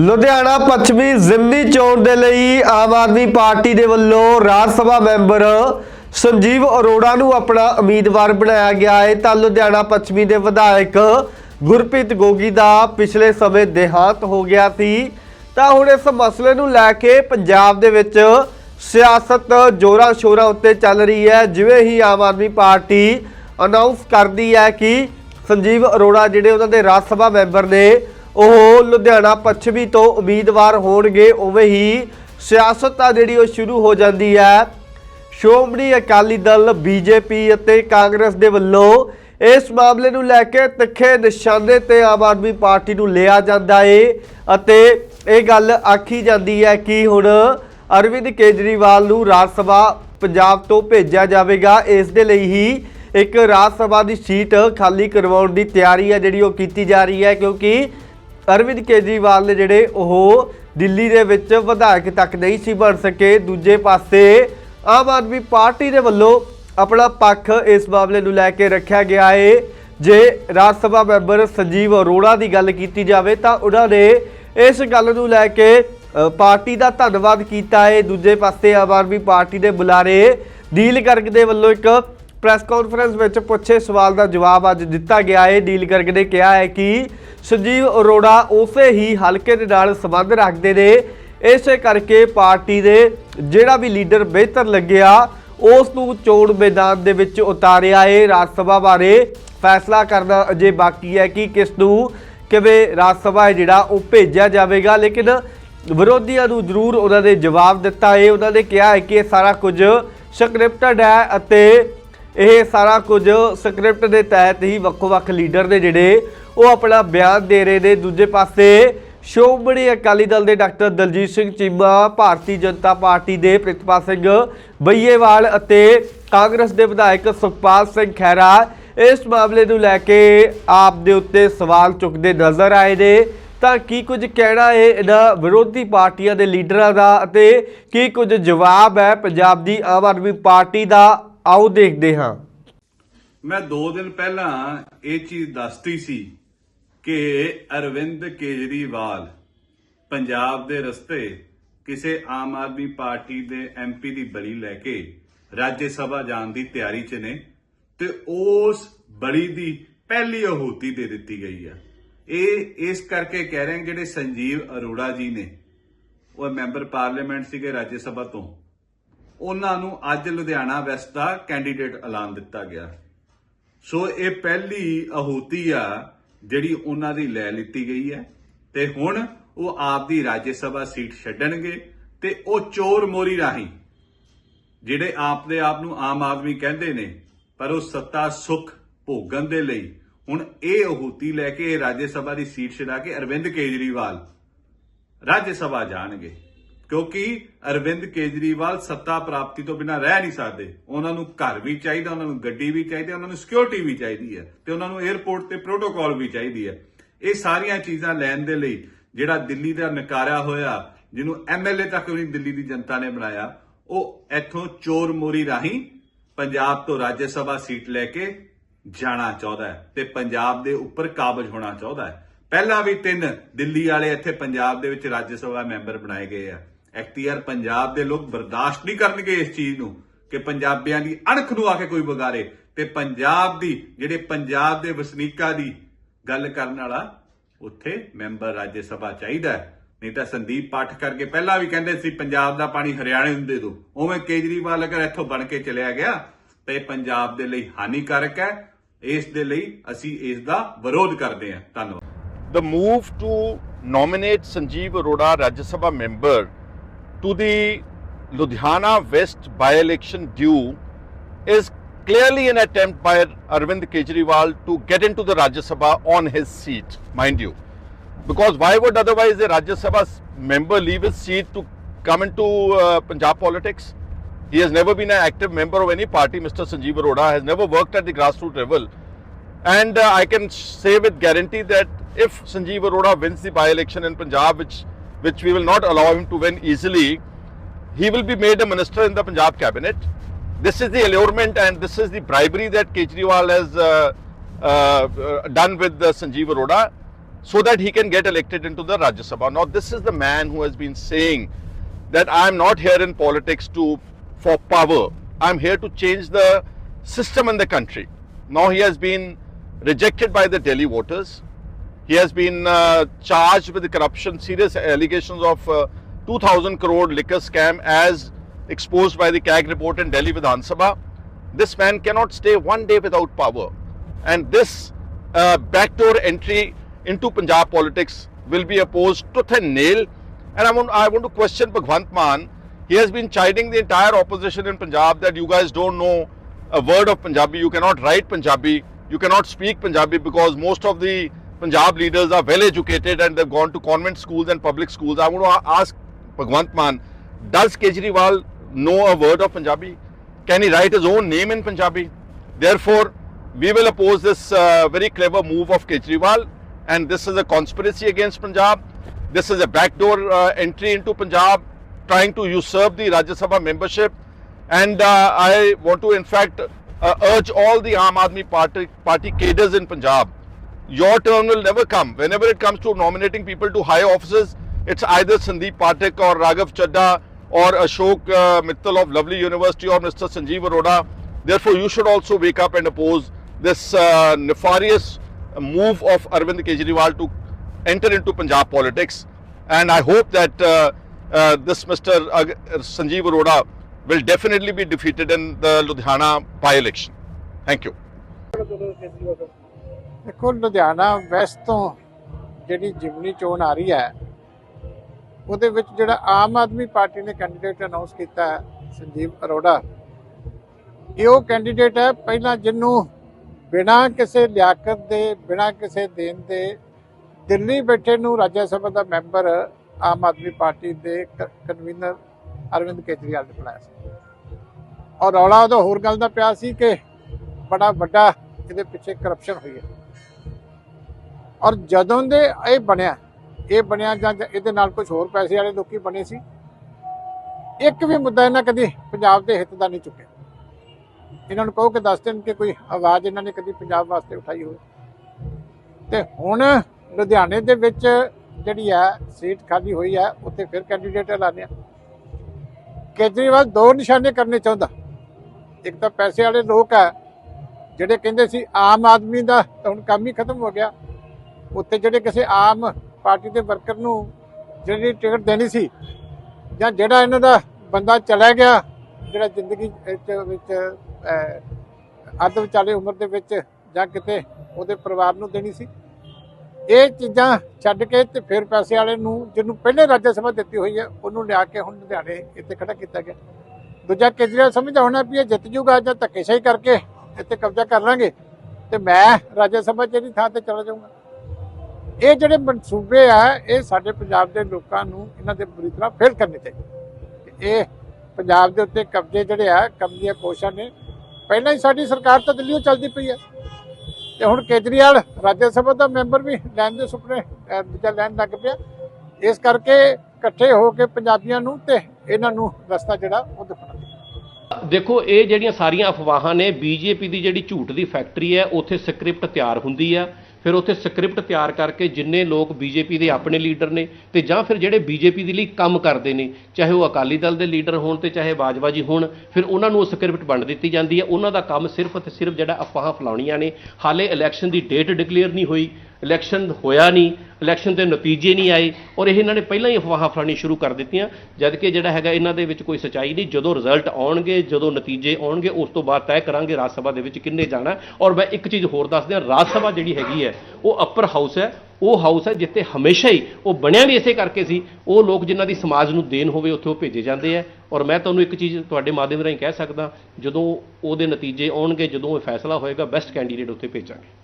ਲੁਧਿਆਣਾ ਪੱਛਮੀ ਜ਼ਿਮਨੀ ਚੋਣ ਦੇ ਲਈ ਆਮ ਆਦਮੀ ਪਾਰਟੀ ਦੇ ਵੱਲੋਂ ਰਾਜ ਸਭਾ ਮੈਂਬਰ ਸੰਜੀਵ ਅਰੋੜਾ ਨੂੰ ਆਪਣਾ ਉਮੀਦਵਾਰ ਬਣਾਇਆ ਗਿਆ ਹੈ। ਤਾਂ ਲੁਧਿਆਣਾ ਪੱਛਮੀ ਦੇ ਵਿਧਾਇਕ ਗੁਰਪ੍ਰੀਤ ਗੋਗੀ ਦਾ ਪਿਛਲੇ ਸਮੇਂ ਦੇਹਾਂਤ ਹੋ ਗਿਆ ਸੀ। ਤਾਂ ਹੁਣ ਇਸ ਮਸਲੇ ਨੂੰ ਲੈ ਕੇ ਪੰਜਾਬ ਦੇ ਵਿੱਚ ਸਿਆਸਤ ਜੋਰਾਂ ਸ਼ੋਰਾਂ ਉੱਤੇ ਚੱਲ ਰਹੀ ਹੈ। ਜਿਵੇਂ ਹੀ ਆਮ ਆਦਮੀ ਪਾਰਟੀ ਅਨਾਉਂਸ ਕਰਦੀ ਹੈ ਕਿ ਸੰਜੀਵ ਅਰੋੜਾ ਜਿਹੜੇ ਉਹਨਾਂ ਦੇ ਰਾਜ ਸਭਾ ਮੈਂਬਰ ਨੇ ਉਹ ਲੁਧਿਆਣਾ ਪੱਛਮੀ ਤੋਂ ਉਮੀਦਵਾਰ ਹੋਣਗੇ, ਉਵੇਂ ਹੀ ਸਿਆਸਤ ਆ ਜਿਹੜੀ ਉਹ ਸ਼ੁਰੂ ਹੋ ਜਾਂਦੀ ਹੈ। ਸ਼੍ਰੋਮਣੀ ਅਕਾਲੀ ਦਲ, ਬੀਜੇਪੀ ਅਤੇ ਕਾਂਗਰਸ ਦੇ ਵੱਲੋਂ ਇਸ ਮਾਮਲੇ ਨੂੰ ਲੈ ਕੇ ਤਿੱਖੇ ਨਿਸ਼ਾਨੇ ਤੇ ਆਮ ਆਦਮੀ ਪਾਰਟੀ ਨੂੰ ਲਿਆ ਜਾਂਦਾ ਏ ਅਤੇ ਇਹ ਗੱਲ ਆਖੀ ਜਾਂਦੀ ਹੈ ਕਿ ਹੁਣ ਅਰਵਿੰਦ ਕੇਜਰੀਵਾਲ ਨੂੰ ਰਾਜ ਸਭਾ ਪੰਜਾਬ ਤੋਂ ਭੇਜਿਆ ਜਾਵੇਗਾ। ਇਸ ਦੇ ਲਈ ਹੀ ਇੱਕ ਰਾਜ ਸਭਾ ਦੀ ਸੀਟ ਖਾਲੀ ਕਰਵਾਉਣ ਦੀ ਤਿਆਰੀ ਹੈ ਜਿਹੜੀ ਉਹ ਕੀਤੀ ਜਾ ਰਹੀ ਹੈ ਕਿਉਂਕਿ ਅਰਵਿੰਦ ਕੇਜਰੀਵਾਲ ਨੇ ਜਿਹੜੇ ਉਹ ਦਿੱਲੀ ਦੇ ਵਿੱਚ ਵਿਧਾਇਕ ਤੱਕ ਨਹੀਂ ਸੀ ਬਣ ਸਕੇ, ਦੂਜੇ ਪਾਸੇ ਆਮ ਆਦਮੀ ਪਾਰਟੀ ਦੇ ਵੱਲੋਂ ਆਪਣਾ ਪੱਖ ਇਸ ਮਾਮਲੇ ਨੂੰ ਲੈ ਕੇ ਰੱਖਿਆ ਗਿਆ ਹੈ ਜੇ ਰਾਜ ਸਭਾ ਮੈਂਬਰ ਸੰਜੀਵ ਅਰੋੜਾ ਦੀ ਗੱਲ ਕੀਤੀ ਜਾਵੇ ਤਾਂ ਉਹਨਾਂ ਨੇ ਇਸ ਗੱਲ ਨੂੰ ਲੈ ਕੇ ਪਾਰਟੀ ਦਾ ਧੰਨਵਾਦ ਕੀਤਾ ਹੈ ਦੂਜੇ ਪਾਸੇ ਆਮ ਆਦਮੀ ਪਾਰਟੀ ਦੇ ਬੁਲਾਰੇ ਡੀਲ ਗਰਗ ਦੇ ਵੱਲੋਂ ਇੱਕ ਪ੍ਰੈਸ ਕਾਨਫਰੰਸ ਵਿੱਚ ਪੁੱਛੇ ਸਵਾਲ ਦਾ ਜਵਾਬ ਅੱਜ ਦਿੱਤਾ ਗਿਆ ਹੈ। ਡੀਲ ਗਰਗ ਨੇ ਕਿਹਾ ਹੈ ਕਿ ਸੰਜੀਵ ਅਰੋੜਾ ਉਸੇ ਹੀ ਹਲਕੇ ਦੇ ਨਾਲ ਸੰਬੰਧ ਰੱਖਦੇ ਨੇ। ਇਸੇ ਕਰਕੇ ਪਾਰਟੀ ਦੇ ਜਿਹੜਾ ਵੀ ਲੀਡਰ ਬਿਹਤਰ ਲੱਗਿਆ, ਉਸ ਨੂੰ ਚੋਣ ਮੈਦਾਨ ਦੇ ਵਿੱਚ ਉਤਾਰਿਆ ਹੈ। ਰਾਜ ਸਭਾ ਬਾਰੇ ਫੈਸਲਾ ਕਰਨਾ ਅਜੇ ਬਾਕੀ ਹੈ ਕਿ ਕਿਸ ਨੂੰ ਕਿਵੇਂ ਰਾਜ ਸਭਾ ਹੈ ਜਿਹੜਾ ਉਹ ਭੇਜਿਆ ਜਾਵੇਗਾ। ਲੇਕਿਨ ਵਿਰੋਧੀਆਂ ਨੂੰ ਜ਼ਰੂਰ ਉਹਨਾਂ ਨੇ ਜਵਾਬ ਦਿੱਤਾ ਹੈ। ਉਹਨਾਂ ਨੇ ਕਿਹਾ ਹੈ ਕਿ ਇਹ ਸਾਰਾ ਕੁਝ ਸਕ੍ਰਿਪਟਡ ਹੈ ਅਤੇ ਇਹ ਸਾਰਾ ਕੁਝ ਸਕ੍ਰਿਪਟ ਦੇ ਤਹਿਤ ਹੀ ਵੱਖੋ-ਵੱਖ ਲੀਡਰ ਨੇ ਜਿਹੜੇ ਉਹ ਆਪਣਾ ਬਿਆਨ ਦੇ ਰਹੇ ਨੇ। ਦੂਜੇ ਪਾਸੇ ਸ਼੍ਰੋਮਣੀ ਅਕਾਲੀ ਦਲ ਦੇ ਡਾਕਟਰ ਦਲਜੀਤ ਸਿੰਘ ਚੀਮਾ, ਭਾਰਤੀ ਜਨਤਾ ਪਾਰਟੀ ਦੇ ਪ੍ਰਿਤਪਾਲ ਸਿੰਘ ਬਈਏਵਾਲ ਅਤੇ ਕਾਂਗਰਸ ਦੇ ਵਿਧਾਇਕ ਸੁਖਪਾਲ ਸਿੰਘ ਖਹਿਰਾ ਇਸ ਮਾਮਲੇ ਨੂੰ ਲੈ ਕੇ ਆਪ ਦੇ ਉੱਤੇ ਸਵਾਲ ਚੁੱਕਦੇ ਨਜ਼ਰ ਆਏ ਨੇ। ਤਾਂ ਕੀ ਕੁਝ ਕਹਿਣਾ ਹੈ ਇਹਨਾਂ ਵਿਰੋਧੀ ਪਾਰਟੀਆਂ ਦੇ ਲੀਡਰਾਂ ਦਾ ਅਤੇ ਕੀ ਕੁਝ ਜਵਾਬ ਹੈ ਪੰਜਾਬ ਦੀ ਆਮ ਆਦਮੀ ਪਾਰਟੀ ਦਾ? ਆਓ ਦੇਖਦੇ ਹਾਂ। ਮੈਂ 2 ਦਿਨ ਪਹਿਲਾਂ ਇਹ ਚੀਜ਼ ਦੱਸਤੀ ਸੀ ਕਿ ਅਰਵਿੰਦ ਕੇਜਰੀਵਾਲ ਪੰਜਾਬ ਦੇ ਰਸਤੇ ਕਿਸੇ ਆਮ ਆਦਮੀ ਪਾਰਟੀ ਦੇ ਐਮਪੀ ਦੀ ਬਲੀ ਲੈ ਕੇ ਰਾਜ ਸਭਾ ਜਾਣ ਦੀ ਤਿਆਰੀ 'ਚ ਨੇ ਤੇ ਉਸ ਬਲੀ ਦੀ ਪਹਿਲੀ ਅਹੂਤੀ ਦੇ ਦਿੱਤੀ ਗਈ ਆ। ਇਹ ਇਸ ਕਰਕੇ ਕਹਿ ਰਹੇ ਜਿਹੜੇ ਸੰਜੀਵ ਅਰੋੜਾ ਜੀ ਨੇ, ਉਹ ਮੈਂਬਰ ਪਾਰਲੀਮੈਂਟ ਸੀਗੇ ਰਾਜ ਸਭਾ ਤੋਂ। ਉਹਨਾਂ ਨੂੰ ਅੱਜ ਲੁਧਿਆਣਾ ਵੈਸਟ ਦਾ ਕੈਂਡੀਡੇਟ ਐਲਾਨ ਦਿੱਤਾ ਗਿਆ। ਸੋ ਇਹ ਪਹਿਲੀ ਅਹੂਤੀ ਆ ਜਿਹੜੀ ਉਹਨਾਂ ਦੀ ਲੈ ਲਿੱਤੀ ਗਈ ਹੈ ਤੇ ਹੁਣ ਉਹ ਆਪ ਦੀ ਰਾਜ ਸਭਾ ਸੀਟ ਛੱਡਣਗੇ ਤੇ ਉਹ ਚੋਰ ਮੋਰੀ ਰਾਹੀਂ, ਜਿਹੜੇ ਆਪ ਦੇ ਆਪ ਨੂੰ ਆਮ ਆਦਮੀ ਕਹਿੰਦੇ ਨੇ, ਪਰ ਉਹ ਸੱਤਾ ਸੁਖ ਭੋਗਣ ਦੇ ਲਈ ਹੁਣ ਇਹ ਅਹੂਤੀ ਲੈ ਕੇ ਰਾਜ ਸਭਾ ਦੀ ਸੀਟ ਛਡਾ ਕੇ ਅਰਵਿੰਦ ਕੇਜਰੀਵਾਲ ਰਾਜ ਸਭਾ ਜਾਣਗੇ। ਕਿਉਂਕਿ ਅਰਵਿੰਦ ਕੇਜਰੀਵਾਲ ਸੱਤਾ ਪ੍ਰਾਪਤੀ ਤੋਂ ਬਿਨਾਂ ਰਹਿ ਨਹੀਂ ਸਕਦੇ। ਉਹਨਾਂ ਨੂੰ ਘਰ ਵੀ ਚਾਹੀਦਾ, ਉਹਨਾਂ ਨੂੰ ਗੱਡੀ ਵੀ ਚਾਹੀਦੀ, ਉਹਨਾਂ ਨੂੰ ਸਿਕਿਉਰਿਟੀ ਵੀ ਚਾਹੀਦੀ ਹੈ ਤੇ ਉਹਨਾਂ ਨੂੰ 에ਅਰਪੋਰਟ ਤੇ ਪ੍ਰੋਟੋਕਾਲ ਵੀ ਚਾਹੀਦੀ ਹੈ। ਇਹ ਸਾਰੀਆਂ ਚੀਜ਼ਾਂ ਲੈਣ ਦੇ ਲਈ ਜਿਹੜਾ ਦਿੱਲੀ ਦਾ ਨਕਾਰਿਆ ਹੋਇਆ, ਜਿਹਨੂੰ ਐਮਐਲਏ ਤੱਕ ਵੀ ਦਿੱਲੀ ਦੀ ਜਨਤਾ ਨੇ ਬਣਾਇਆ, ਉਹ ਇੱਥੋਂ ਚੋਰ ਮੋਰੀ ਰਾਹੀਂ ਪੰਜਾਬ ਤੋਂ ਰਾਜ ਸਭਾ ਸੀਟ ਲੈ ਕੇ ਜਾਣਾ ਚਾਹੁੰਦਾ ਹੈ ਤੇ ਪੰਜਾਬ ਦੇ ਉੱਪਰ ਕਾਬਜ ਹੋਣਾ ਚਾਹੁੰਦਾ ਹੈ। ਪਹਿਲਾਂ ਵੀ ਤਿੰਨ ਦਿੱਲੀ ਵਾਲੇ ਇੱਥੇ ਪੰਜਾਬ ਦੇ ਵਿੱਚ ਰਾਜ ਸਭਾ ਮੈਂਬਰ ਬਣਾਏ ਗਏ ਆ। ਐਕਟੀਆਰ ਪੰਜਾਬ ਦੇ ਲੋਕ ਬਰਦਾਸ਼ਤ ਨਹੀਂ ਕਰਨਗੇ ਇਸ ਚੀਜ਼ ਨੂੰ ਕਿ ਪੰਜਾਬੀਆਂ ਦੀ ਅਣਖ ਨੂੰ ਆ ਕੇ ਕੋਈ ਵਿਗਾਰੇ ਤੇ ਪੰਜਾਬ ਦੀ, ਜਿਹੜੇ ਪੰਜਾਬ ਦੇ ਵਸਨੀਕਾਂ ਦੀ ਗੱਲ ਕਰਨ ਵਾਲਾ ਉੱਥੇ ਮੈਂਬਰ ਰਾਜ ਸਭਾ ਚਾਹੀਦਾ ਹੈ। ਨਹੀਂ ਤਾਂ ਸੰਦੀਪ ਪਾਠ ਕਰਕੇ ਪਹਿਲਾਂ ਵੀ ਕਹਿੰਦੇ ਸੀ, ਪੰਜਾਬ ਦਾ ਪਾਣੀ ਹਰਿਆਣੇ ਨੂੰ ਦੇ ਦਿਓ। ਉਵੇਂ ਕੇਜਰੀਵਾਲ ਅਗਰ ਇੱਥੋਂ ਬਣ ਕੇ ਚਲਿਆ ਗਿਆ, ਤੇ ਇਹ ਪੰਜਾਬ ਦੇ ਲਈ ਹਾਨੀਕਾਰਕ ਹੈ। ਇਸ ਦੇ ਲਈ ਅਸੀਂ ਇਸ ਦਾ ਵਿਰੋਧ ਕਰਦੇ ਹਾਂ। ਧੰਨਵਾਦ। The move to nominate Sanjeev Arora Rajya Sabha member to the Ludhiana West by-election due is clearly an attempt by Arvind Kejriwal to get into the Rajya Sabha on his seat, mind you. Because why would otherwise a Rajya Sabha member leave his seat to come into uh, Punjab politics? He has never been an active member of any party. Mr. Sanjeev Arora has never worked at the grassroots level. And uh, I can say with guarantee that if Sanjeev Arora wins the by-election in Punjab, which which we will not allow him to win easily, he will be made a minister in the Punjab cabinet. This is the allurement and this is the bribery that Kejriwal has uh, uh, uh, done with uh, Sanjeev Arora. so that he can get elected into the Rajya Sabha. Now, this is the man who has been saying that I am not here in politics to for power. I'm here to change the system in the country. Now he has been rejected by the Delhi voters. He has been uh, charged with corruption, serious allegations of uh, 2,000 crore liquor scam as exposed by the CAG report in Delhi Vidhan Sabha. This man cannot stay one day without power. And this uh, backdoor entry into Punjab politics will be opposed tooth and nail. And I want, I want to question Bhagwant Maan. He has been chiding the entire opposition in Punjab that you guys don't know a word of Punjabi, you cannot write Punjabi, you cannot speak Punjabi because most of the Punjab leaders are well educated and they've gone to convent schools and public schools. I want to ask Bhagwant Maan, does Kejriwal know a word of Punjabi? Can he write his own name in Punjabi? Therefore, we will oppose this uh, very clever move of Kejriwal and this is a conspiracy against Punjab. This is a backdoor uh, entry into Punjab trying to usurp the Rajya Sabha membership and uh, I want to in fact uh, urge all the Aam Aadmi party, party cadres in Punjab your turn will never come. Whenever it comes to nominating people to high offices, it's either Sandeep Pathak or Raghav Chadda or Ashok uh, Mittal of Lovely University or Mr. Sanjeev Arora. Therefore, you should also wake up and oppose this uh, nefarious move of Arvind Kejriwal to enter into Punjab politics. And I hope that uh, uh, this Mr. Ag- Sanjeev Arora will definitely be defeated in the Ludhiana by-election. Thank you. ਦੇਖੋ, Ludhiana West ਤੋਂ ਜਿਹੜੀ ਜਿਮਨੀ ਚੋਣ ਆ ਰਹੀ ਹੈ, ਉਹਦੇ ਵਿੱਚ ਜਿਹੜਾ ਆਮ ਆਦਮੀ ਪਾਰਟੀ ਨੇ ਕੈਂਡੀਡੇਟ ਅਨਾਉਂਸ ਕੀਤਾ ਸੰਜੀਵ ਅਰੋੜਾ, ਇਹ ਉਹ ਕੈਂਡੀਡੇਟ ਹੈ, ਪਹਿਲਾਂ ਜਿਹਨੂੰ ਬਿਨਾਂ ਕਿਸੇ ਲਿਆਕਤ ਦੇ, ਬਿਨਾਂ ਕਿਸੇ ਦੇਣ ਦੇ ਦਿੱਲੀ ਬੈਠੇ ਨੂੰ ਰਾਜ ਸਭਾ ਦਾ ਮੈਂਬਰ ਆਮ ਆਦਮੀ ਪਾਰਟੀ ਦੇ ਕਨਵੀਨਰ ਅਰਵਿੰਦ ਕੇਜਰੀਵਾਲ ਨੇ ਬਣਾਇਆ ਸੀ। ਔਰ ਰੌਲਾ ਉਹਦਾ ਹੋਰ ਗੱਲ ਦਾ ਪਿਆ ਸੀ ਕਿ ਬੜਾ ਵੱਡਾ ਇਹਦੇ ਪਿੱਛੇ ਕਰਪਸ਼ਨ ਹੋਈ ਹੈ। ਔਰ ਜਦੋਂ ਦੇ ਇਹ ਬਣਿਆ ਇਹ ਬਣਿਆ ਜਾਂ ਇਹਦੇ ਨਾਲ ਕੁਝ ਹੋਰ ਪੈਸੇ ਵਾਲੇ ਲੋਕੀ ਬਣੇ ਸੀ, ਇੱਕ ਵੀ ਮੁੱਦਾ ਇਹਨਾਂ ਕਦੀ ਪੰਜਾਬ ਦੇ ਹਿੱਤ ਦਾ ਨਹੀਂ ਚੁੱਕਿਆ। ਇਹਨਾਂ ਨੂੰ ਕਹੋ ਕਿ ਦੱਸ ਦੇਣ ਕਿ ਕੋਈ ਆਵਾਜ਼ ਇਹਨਾਂ ਨੇ ਕਦੀ ਪੰਜਾਬ ਵਾਸਤੇ ਉਠਾਈ ਹੋਵੇ। ਤੇ ਹੁਣ ਲੁਧਿਆਣੇ ਦੇ ਵਿੱਚ ਜਿਹੜੀ ਹੈ ਸੀਟ ਖਾਲੀ ਹੋਈ ਹੈ ਉੱਥੇ ਫਿਰ ਕੈਂਡੀਡੇਟ ਐਲਾਨਿਆ। ਕੇਜਰੀਵਾਲ ਦੋ ਨਿਸ਼ਾਨੇ ਕਰਨੇ ਚਾਹੁੰਦਾ। ਇੱਕ ਤਾਂ ਪੈਸੇ ਵਾਲੇ ਲੋਕ ਹੈ ਜਿਹੜੇ ਕਹਿੰਦੇ ਸੀ ਆਮ ਆਦਮੀ ਦਾ ਤਾਂ ਹੁਣ ਕੰਮ ਹੀ ਖਤਮ ਹੋ ਗਿਆ। ਉੱਥੇ ਜਿਹੜੇ ਕਿਸੇ ਆਮ ਪਾਰਟੀ ਦੇ ਵਰਕਰ ਨੂੰ ਜਿਹੜੀ ਟਿਕਟ ਦੇਣੀ ਸੀ ਜਾਂ ਜਿਹੜਾ ਇਹਨਾਂ ਦਾ ਬੰਦਾ ਚਲਾ ਗਿਆ, ਜਿਹੜਾ ਜ਼ਿੰਦਗੀ ਵਿੱਚ ਅੱਧ ਵਿਚਾਲੇ ਉਮਰ ਦੇ ਵਿੱਚ ਜਾਂ ਕਿਤੇ ਉਹਦੇ ਪਰਿਵਾਰ ਨੂੰ ਦੇਣੀ ਸੀ। ਇਹ ਚੀਜ਼ਾਂ ਛੱਡ ਕੇ ਤੇ ਫਿਰ ਪੈਸੇ ਵਾਲੇ ਨੂੰ, ਜਿਹਨੂੰ ਪਹਿਲੇ ਰਾਜ ਸਭਾ ਦਿੱਤੀ ਹੋਈ ਹੈ, ਉਹਨੂੰ ਲਿਆ ਕੇ ਹੁਣ ਲੁਧਿਆਣੇ ਇੱਥੇ ਖੜਾ ਕੀਤਾ ਗਿਆ। ਦੂਜਾ ਕੇਜਰੀਵਾਲ ਸਮਝਦਾ ਹੋਣਾ ਵੀ ਇਹ ਜਿੱਤ ਜੂਗਾ ਜਾਂ ਧੱਕੇਸ਼ਾਹੀ ਕਰਕੇ ਇੱਥੇ ਕਬਜ਼ਾ ਕਰ ਲਾਂਗੇ ਤੇ ਮੈਂ ਰਾਜ ਸਭਾ ਜਿਹੜੀ ਥਾਂ ਤੇ ਚਲਾ ਜਾਊਂਗਾ। ਇਹ ਜਿਹੜੇ ਮਨਸੂਬੇ ਆ, ਇਹ ਸਾਡੇ ਪੰਜਾਬ ਦੇ ਲੋਕਾਂ ਨੂੰ ਇਹਨਾਂ ਦੇ ਬੁਰੀ ਤਰ੍ਹਾਂ ਫੇਲ ਕਰਨੇ ਚਾਹੀਦੇ। ਇਹ ਪੰਜਾਬ ਦੇ ਉੱਤੇ ਕਬਜ਼ੇ ਜਿਹੜੇ ਆ ਕਬਜ਼ੀਆਂ ਕੋਸ਼ਾਂ ਨੇ। ਪਹਿਲਾਂ ਹੀ ਸਾਡੀ ਸਰਕਾਰ ਤਾਂ ਦਿੱਲੀੋਂ ਚੱਲਦੀ ਪਈ ਆ। ਤੇ ਹੁਣ ਕੇਜਰੀਵਾਲ ਰਾਜ ਸਭਾ ਦਾ ਮੈਂਬਰ ਵੀ ਲੈਣ ਦੇ ਸੁਪਨੇ ਦੂਜਾ ਲੈਣ ਲੱਗ ਪਿਆ। ਇਸ ਕਰਕੇ ਇਕੱਠੇ ਹੋ ਕੇ ਪੰਜਾਬੀਆਂ ਨੂੰ ਤੇ ਇਹਨਾਂ ਨੂੰ ਰਸਤਾ ਜਿਹੜਾ ਉਹ ਦਿਖਾਉਣਾ ਦੇਖੋ, ਇਹ ਜਿਹੜੀਆਂ ਸਾਰੀਆਂ ਅਫਵਾਹਾਂ ਨੇ, ਬੀਜੇਪੀ ਦੀ ਜਿਹੜੀ ਝੂਠ ਦੀ ਫੈਕਟਰੀ ਹੈ, ਉੱਥੇ ਸਕ੍ਰਿਪਟ ਤਿਆਰ ਹੁੰਦੀ ਆ। ਫਿਰ ਉੱਥੇ ਸਕ੍ਰਿਪਟ ਤਿਆਰ ਕਰਕੇ ਜਿੰਨੇ ਲੋਕ ਬੀਜੇਪੀ ਦੇ ਆਪਣੇ ਲੀਡਰ ਨੇ ਤੇ ਜਾਂ ਫਿਰ ਜਿਹੜੇ ਬੀਜੇਪੀ ਦੇ ਲਈ ਕੰਮ ਕਰਦੇ ਨੇ, ਚਾਹੇ ਉਹ ਅਕਾਲੀ ਦਲ ਦੇ ਲੀਡਰ ਹੋਣ ਤੇ ਚਾਹੇ ਬਾਜਵਾ ਜੀ ਹੋਣ, ਫਿਰ ਉਹਨਾਂ ਨੂੰ ਉਹ ਸਕ੍ਰਿਪਟ ਵੰਡ ਦਿੱਤੀ ਜਾਂਦੀ ਹੈ। ਉਹਨਾਂ ਦਾ ਕੰਮ ਸਿਰਫ ਤੇ ਸਿਰਫ ਜਿਹੜਾ ਅਫਵਾਹਾਂ ਫਲਾਉਣੀਆਂ ਨੇ, ਹਾਲੇ ਇਲੈਕਸ਼ਨ ਦੀ ਡੇਟ ਡਿਕਲੇਅਰ ਨਹੀਂ ਹੋਈ। ਇਲੈਕਸ਼ਨ ਹੋਇਆ ਨਹੀਂ, ਇਲੈਕਸ਼ਨ ਦੇ ਨਤੀਜੇ ਨਹੀਂ ਆਏ ਔਰ ਇਹ ਇਹਨਾਂ ਨੇ ਪਹਿਲਾਂ ਹੀ ਅਫਵਾਹਾਂ ਫਲਾਉਣੀ ਸ਼ੁਰੂ ਕਰ ਦਿੱਤੀਆਂ ਜਦ ਕਿ ਜਿਹੜਾ ਹੈਗਾ ਇਹਨਾਂ ਦੇ ਵਿੱਚ ਕੋਈ ਸਚਾਈ ਨਹੀਂ, ਜਦੋਂ ਰਿਜ਼ਲਟ ਆਉਣਗੇ, ਜਦੋਂ ਨਤੀਜੇ ਆਉਣਗੇ, ਉਸ ਤੋਂ ਬਾਅਦ ਤੈਅ ਕਰਾਂਗੇ ਰਾਜ ਸਭਾ ਦੇ ਵਿੱਚ ਕਿੰਨੇ ਜਾਣਾ ਔਰ ਮੈਂ ਇੱਕ ਚੀਜ਼ ਹੋਰ ਦੱਸ ਦਿਆਂ ਰਾਜ ਸਭਾ ਜਿਹੜੀ ਹੈਗੀ ਹੈ, ਉਹ ਅਪਰ ਹਾਊਸ ਹੈ, ਉਹ ਹਾਊਸ ਹੈ ਜਿੱਥੇ ਹਮੇਸ਼ਾ ਹੀ ਉਹ ਬਣਿਆ ਵੀ ਇਸੇ ਕਰਕੇ ਸੀ, ਉਹ ਲੋਕ ਜਿਨ੍ਹਾਂ ਦੀ ਸਮਾਜ ਨੂੰ ਦੇਣ ਹੋਵੇ ਉੱਥੇ ਉਹ ਭੇਜੇ ਜਾਂਦੇ ਆ ਔਰ ਮੈਂ ਤੁਹਾਨੂੰ ਇੱਕ ਚੀਜ਼ ਤੁਹਾਡੇ ਮਾਧਿਅਮ ਰਾਹੀਂ ਕਹਿ ਸਕਦਾ, ਜਦੋਂ ਉਹਦੇ ਨਤੀਜੇ ਆਉਣਗੇ, ਜਦੋਂ ਇਹ ਫੈਸਲਾ ਹੋਏਗਾ ਬੈਸਟ ਕੈਂਡੀਡੇਟ ਉੱਥੇ ਭੇਜਾਂਗੇ।